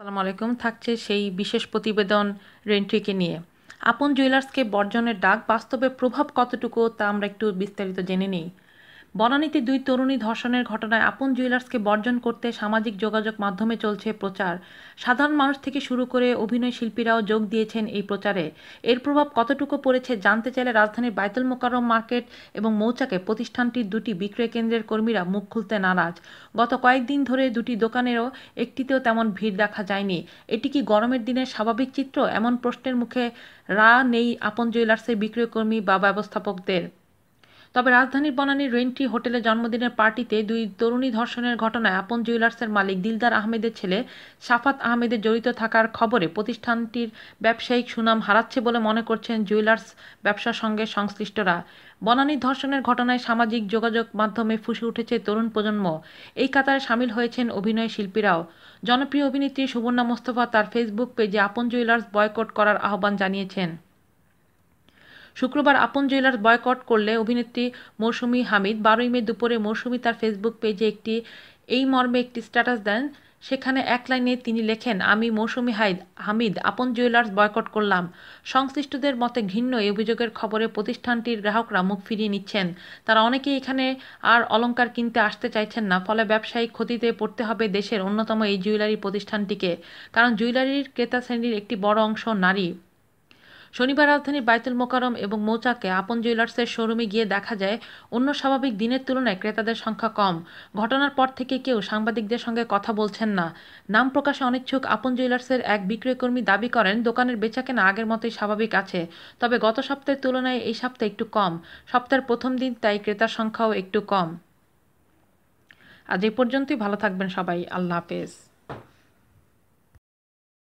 আসসালামু আলাইকুম, থাকছে সেই বিশেষ প্রতিবেদন রেন্ট্রিকে নিয়ে। আপন জুয়েলার্সকে বর্জনের ডাক বাস্তবে প্রভাব কতটুকু তা আমরা একটু বিস্তারিত জেনে নিই। বনানীতে দুই তরুণী ধর্ষণের ঘটনায় আপন জুয়েলার্সকে বর্জন করতে সামাজিক যোগাযোগ মাধ্যমে চলছে প্রচার। সাধারণ মানুষ থেকে শুরু করে অভিনয় শিল্পীরাও যোগ দিয়েছেন এই প্রচারে। এর প্রভাব কতটুকু পড়েছে জানতে চাইলে রাজধানীর বাইতুল মোকাররম মার্কেট এবং মৌচাকে প্রতিষ্ঠানটির দুটি বিক্রয় কেন্দ্রের কর্মীরা মুখ খুলতে নারাজ। গত কয়েকদিন ধরে দুটি দোকানেরও একটিতেও তেমন ভিড় দেখা যায়নি। এটি কি গরমের দিনের স্বাভাবিক চিত্র? এমন প্রশ্নের মুখে রা নেই আপন জুয়েলার্সের বিক্রয়কর্মী বা ব্যবস্থাপকদের। তবে রাজধানীর বনানীর রেন্ট্রি হোটেলে জন্মদিনের পার্টিতে দুই তরুণী ধর্ষণের ঘটনায় আপন জুয়েলার্সের মালিক দিলদার আহমেদের ছেলে সাফাত আহমেদের জড়িত থাকার খবরে প্রতিষ্ঠানটির ব্যবসায়িক সুনাম হারাচ্ছে বলে মনে করছেন জুয়েলার্স ব্যবসার সঙ্গে সংশ্লিষ্টরা। বনানী ধর্ষণের ঘটনায় সামাজিক যোগাযোগ মাধ্যমে ফুসে উঠেছে তরুণ প্রজন্ম। এই কাতারে সামিল হয়েছেন অভিনয় শিল্পীরাও। জনপ্রিয় অভিনেত্রী সুবর্ণা মোস্তফা তার ফেসবুক পেজে আপন জুয়েলার্স বয়কট করার আহ্বান জানিয়েছেন। শুক্রবার আপন জুয়েলার্স বয়কট করলে অভিনেত্রী মৌসুমী হামিদ বারোই মে দুপুরে মৌসুমী তার ফেসবুক পেজে একটি, এই মর্মে একটি স্ট্যাটাস দেন। সেখানে এক লাইনে তিনি লেখেন, আমি মৌসুমি হাইদ হামিদ, আপন জুয়েলার্স বয়কট করলাম। সংশ্লিষ্টদের মতে ঘৃণ্য এই অভিযোগের খবরে প্রতিষ্ঠানটির গ্রাহকরা মুখ ফিরিয়ে নিচ্ছেন। তারা অনেকেই এখানে আর অলঙ্কার কিনতে আসতে চাইছেন না, ফলে ব্যবসায়িক ক্ষতিতে পড়তে হবে দেশের অন্যতম এই জুয়েলারি প্রতিষ্ঠানটিকে। কারণ জুয়েলারির ক্রেতা শ্রেণির একটি বড় অংশ নারী। শনিবার রাজধানীর বাইতুল মোকারম এবং মৌচাকে আপন জুয়েলার্সের শোরুমে গিয়ে দেখা যায়, অন্য স্বাভাবিক দিনের তুলনায় ক্রেতাদের সংখ্যা কম। ঘটনার পর থেকে কেউ সাংবাদিকদের সঙ্গে কথা বলছেন না। নাম প্রকাশে অনিচ্ছুক আপন জুয়েলার্সের এক বিক্রয়কর্মী দাবি করেন, দোকানের বেচাকেনা আগের মতোই স্বাভাবিক আছে। তবে গত সপ্তাহের তুলনায় এই সপ্তাহে একটু কম। সপ্তাহের প্রথম দিন তাই ক্রেতার সংখ্যাও একটু কম। আজ এই পর্যন্তই, ভালো থাকবেন সবাই। আল্লাহ হাফেজ।